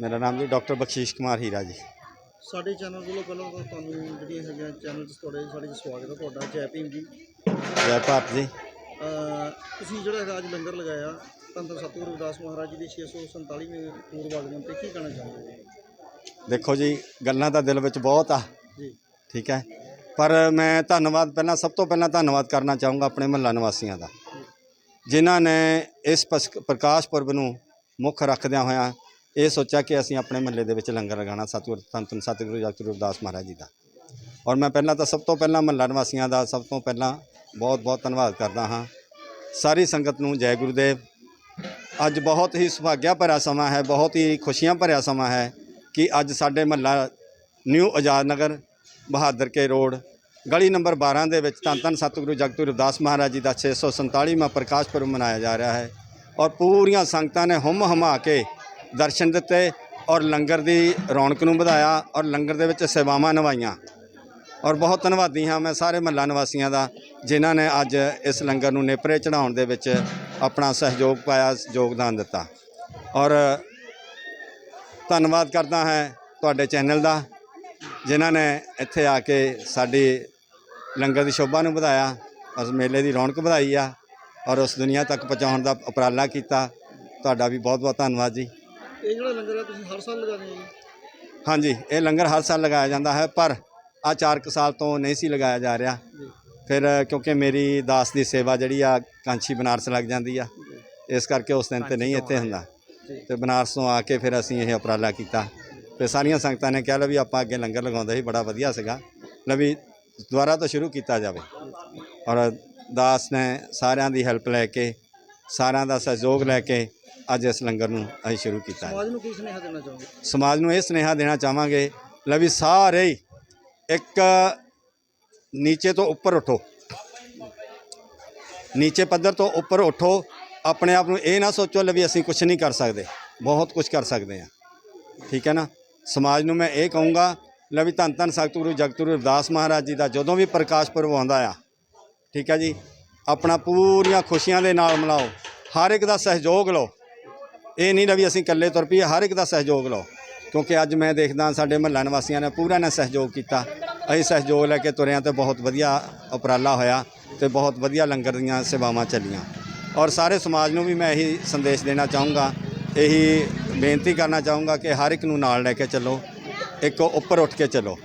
ਮੇਰਾ ਨਾਮ ਜੀ ਡਾਕਟਰ ਬਖਸ਼ੀਸ਼ ਕੁਮਾਰ ਹੀਰਾ ਜੀ। ਸਾਡੇ ਚੈਨਲ ਵੱਲੋਂ ਪਹਿਲਾਂ ਤਾਂ ਤੁਹਾਨੂੰ ਜਿਹੜੀਆਂ ਹੈਗੀਆਂ ਚੈਨਲ 'ਚ ਤੁਹਾਡੇ ਸਾਡੇ 'ਚ ਸਵਾਗਤ ਹੈ ਤੁਹਾਡਾ ਜੈ ਭੀਮ ਜੀ। ਜੈ ਭਾਰਤ ਜੀ। ਅਹ ਤੁਸੀਂ ਜਿਹੜਾ ਹੈਗਾ ਅੱਜ ਲੰਗਰ ਲਗਾਇਆ ਤੰਤਰ ਸਤਿਗੁਰੂ ਰਵਿਦਾਸ ਮਹਾਰਾਜ ਜੀ ਦੇ 647ਵੇਂ ਪੂਰਵ ਆਗਮਨ ਤੇ ਕੀ ਕਹਿਣਾ ਚਾਹੁੰਦੇ ਹੋ? ਦੇਖੋ ਜੀ ਗੱਲਾਂ ਤਾਂ ਦਿਲ ਵਿੱਚ ਬਹੁਤ ਆ। ਜੀ। ਠੀਕ ਹੈ। ਪਰ ਮੈਂ ਧੰਨਵਾਦ ਪਹਿਲਾਂ ਸਭ ਤੋਂ ਪਹਿਲਾਂ ਧੰਨਵਾਦ ਕਰਨਾ ਚਾਹੂੰਗਾ ਆਪਣੇ ਮਹੱਲਾ ਨਿਵਾਸੀਆਂ ਦਾ। ਜਿਨ੍ਹਾਂ ਨੇ ਇਸ ਪਸ- ਪ੍ਰਕਾਸ਼ ਪੁਰਬ ਨੂੰ ਮੁੱਖ ਰੱਖਦਿਆਂ ਹੋਇਆਂ ਇਹ ਸੋਚਿਆ ਕਿ ਅਸੀਂ ਆਪਣੇ ਮਹੱਲੇ ਦੇ ਵਿੱਚ ਲੰਗਰ ਲਗਾਉਣਾ, ਸਤਿਗੁਰ ਧੰਨ ਧੰਨ ਸਤਿਗੁਰੂ ਜਗਤ ਰਵਿਦਾਸ ਮਹਾਰਾਜ ਜੀ ਦਾ। ਔਰ ਮੈਂ ਪਹਿਲਾਂ ਤਾਂ ਸਭ ਤੋਂ ਪਹਿਲਾਂ ਮਹੱਲਾ ਨਿਵਾਸੀਆਂ ਦਾ ਸਭ ਤੋਂ ਪਹਿਲਾਂ ਬਹੁਤ ਬਹੁਤ ਧੰਨਵਾਦ ਕਰਦਾ ਹਾਂ। ਸਾਰੀ ਸੰਗਤ ਨੂੰ ਜੈ ਗੁਰੂਦੇਵ। ਅੱਜ ਬਹੁਤ ਹੀ ਸੁਭਾਗਿਆ ਭਰਿਆ ਸਮਾਂ ਹੈ, ਬਹੁਤ ਹੀ ਖੁਸ਼ੀਆਂ ਭਰਿਆ ਸਮਾਂ ਹੈ ਕਿ ਅੱਜ ਸਾਡੇ ਮਹੱਲਾ ਨਿਊ ਆਜ਼ਾਦ ਨਗਰ, ਬਹਾਦਰ ਕੇ ਰੋਡ, ਗਲੀ ਨੰਬਰ 12 ਦੇ ਵਿੱਚ ਧੰਨ ਧੰਨ ਸਤਿਗੁਰੂ ਜਗਤੂ ਰਵਿਦਾਸ ਮਹਾਰਾਜ ਜੀ ਦਾ 647ਵਾਂ ਪ੍ਰਕਾਸ਼ ਪੁਰਬ ਮਨਾਇਆ ਜਾ ਰਿਹਾ ਹੈ। ਔਰ ਪੂਰੀਆਂ ਸੰਗਤਾਂ ਨੇ ਹੁਮ ਹਮਾ ਕੇ ਦਰਸ਼ਨ ਦਿੱਤੇ ਔਰ ਲੰਗਰ ਦੀ ਰੌਣਕ ਨੂੰ ਵਧਾਇਆ ਔਰ ਲੰਗਰ ਦੇ ਵਿੱਚ ਸੇਵਾਵਾਂ ਨਿਭਾਈਆਂ। ਔਰ ਬਹੁਤ ਧੰਨਵਾਦੀ ਹਾਂ ਮੈਂ ਸਾਰੇ ਮਹੱਲਾ ਨਿਵਾਸੀਆਂ ਦਾ, ਜਿਨ੍ਹਾਂ ਨੇ ਅੱਜ ਇਸ ਲੰਗਰ ਨੂੰ ਨੇਪਰੇ ਚੜਾਉਣ ਦੇ ਵਿੱਚ ਆਪਣਾ ਸਹਿਯੋਗ ਪਾਇਆ, ਯੋਗਦਾਨ ਦਿੱਤਾ। ਔਰ ਧੰਨਵਾਦ ਕਰਦਾ ਹਾਂ ਤੁਹਾਡੇ ਚੈਨਲ ਦਾ, ਜਿਨ੍ਹਾਂ ਨੇ ਇੱਥੇ ਆ ਕੇ ਸਾਡੀ ਲੰਗਰ ਦੀ ਸ਼ੋਭਾ ਨੂੰ ਵਧਾਇਆ, ਉਸ ਮੇਲੇ ਦੀ ਰੌਣਕ ਵਧਾਈ ਆ, ਔਰ ਉਸ ਦੁਨੀਆ ਤੱਕ ਪਹੁੰਚਾਉਣ ਦਾ ਉਪਰਾਲਾ ਕੀਤਾ। ਤੁਹਾਡਾ ਵੀ ਬਹੁਤ ਬਹੁਤ ਧੰਨਵਾਦ ਜੀ। ਇਹ ਜਿਹੜਾ ਲੰਗਰ ਹੈ ਤੁਸੀਂ ਹਰ ਸਾਲ ਲਗਾਉਂਦੇ ਹੋ ਹਾਂਜੀ ਇਹ ਲੰਗਰ ਹਰ ਸਾਲ ਲਗਾਇਆ ਜਾਂਦਾ ਹੈ ਪਰ ਆ 4 ਸਾਲ ਤੋਂ ਨਹੀਂ ਸੀ ਲਗਾਇਆ ਜਾ ਰਿਹਾ। ਫਿਰ ਕਿਉਂਕਿ ਮੇਰੀ ਦਾਸ ਦੀ ਸੇਵਾ ਜਿਹੜੀ ਆ ਕਾਂਚੀ ਬਨਾਰਸ ਲੱਗ ਜਾਂਦੀ ਆ। ਇਸ ਕਰਕੇ ਉਸ ਦਿਨ ਤੇ ਨਹੀਂ ਇੱਥੇ ਹੁੰਦਾ। ਤੇ ਬਨਾਰਸ ਤੋਂ ਆ ਕੇ ਫਿਰ ਅਸੀਂ ਇਹ ਉਪਰਾਲਾ ਕੀਤਾ। ਤੇ ਸਾਰੀਆਂ ਸੰਗਤਾਂ ਨੇ ਕਿਹਾ ਲੈ ਵੀ ਆਪਾਂ ਅੱਗੇ ਲੰਗਰ ਲਗਾਉਂਦੇ ਸੀ ਬੜਾ ਵਧੀਆ ਸੀਗਾ। ਲੈ ਵੀ ਦੁਬਾਰਾ ਤੋਂ ਸ਼ੁਰੂ ਕੀਤਾ ਜਾਵੇ। ਔਰ ਦਾਸ ਨੇ ਸਾਰਿਆਂ ਦੀ ਹੈਲਪ ਲੈ ਕੇ ਸਾਰਿਆਂ ਦਾ ਸਹਿਯੋਗ ਲੈ ਕੇ ਅੱਜ ਇਸ ਲੰਗਰ ਨੂੰ ਅਸੀਂ ਸ਼ੁਰੂ ਕੀਤਾ ਹੈ। ਸਮਾਜ ਨੂੰ ਕੀ ਸੁਨੇਹਾ ਦੇਣਾ ਚਾਹੁੰਦੇ ਸਮਾਜ ਨੂੰ ਇਹ ਸੁਨੇਹਾ ਦੇਣਾ ਚਾਹਾਂਗੇ ਲੈ ਵੀ ਸਾਰੇ ਹੀ ਇੱਕ ਨੀਚੇ ਤੋਂ ਉੱਪਰ ਉਠੋ। ਨੀਚੇ ਪੱਧਰ ਤੋਂ ਉੱਪਰ ਉਠੋ ਆਪਣੇ ਆਪ ਨੂੰ ਇਹ ਨਾ ਸੋਚੋ ਲੈ ਵੀ ਅਸੀਂ ਕੁਝ ਨਹੀਂ ਕਰ ਸਕਦੇ ਬਹੁਤ ਕੁਝ ਕਰ ਸਕਦੇ ਹਾਂ। ਠੀਕ ਹੈ ਨਾ? ਸਮਾਜ ਨੂੰ ਮੈਂ ਇਹ ਕਹੂੰਗਾ ਲੈ ਵੀ ਧੰਨ ਧੰਨ ਸਤਿਗੁਰੂ ਜਗਤਗੁਰੂ ਰਵਿਦਾਸ ਮਹਾਰਾਜ ਜੀ ਦਾ ਜਦੋਂ ਵੀ ਪ੍ਰਕਾਸ਼ ਪੁਰਬ ਆਉਂਦਾ ਆ ਠੀਕ ਹੈ ਜੀ? ਆਪਣਾ ਪੂਰੀਆਂ ਖੁਸ਼ੀਆਂ ਦੇ ਨਾਲ ਮਨਾਓ ਹਰ ਇੱਕ ਦਾ ਸਹਿਯੋਗ ਲਓ। ਇਹ ਨਹੀਂ ਨਾ ਵੀ ਅਸੀਂ ਇਕੱਲੇ ਤੁਰ ਪਈਏ, ਹਰ ਇੱਕ ਦਾ ਸਹਿਯੋਗ ਲਓ। ਕਿਉਂਕਿ ਅੱਜ ਮੈਂ ਦੇਖਦਾ ਸਾਡੇ ਮਹੱਲਾ ਨਿਵਾਸੀਆਂ ਨੇ ਪੂਰਾ ਨੇ ਸਹਿਯੋਗ ਕੀਤਾ। ਅਸੀਂ ਸਹਿਯੋਗ ਲੈ ਕੇ ਤੁਰਿਆਂ ਤੇ ਬਹੁਤ ਵਧੀਆ ਉਪਰਾਲਾ ਹੋਇਆ ਤੇ ਬਹੁਤ ਵਧੀਆ ਲੰਗਰ ਦੀਆਂ ਸੇਵਾਵਾਂ ਚੱਲੀਆਂ। ਔਰ ਸਾਰੇ ਸਮਾਜ ਨੂੰ ਵੀ ਮੈਂ ਇਹੀ ਸੰਦੇਸ਼ ਦੇਣਾ ਚਾਹੂੰਗਾ, ਇਹੀ ਬੇਨਤੀ ਕਰਨਾ ਚਾਹੂੰਗਾ ਕਿ ਹਰ ਇੱਕ ਨੂੰ ਨਾਲ ਲੈ ਕੇ ਚੱਲੋ, ਇੱਕ ਉੱਪਰ ਉੱਠ ਕੇ ਚੱਲੋ।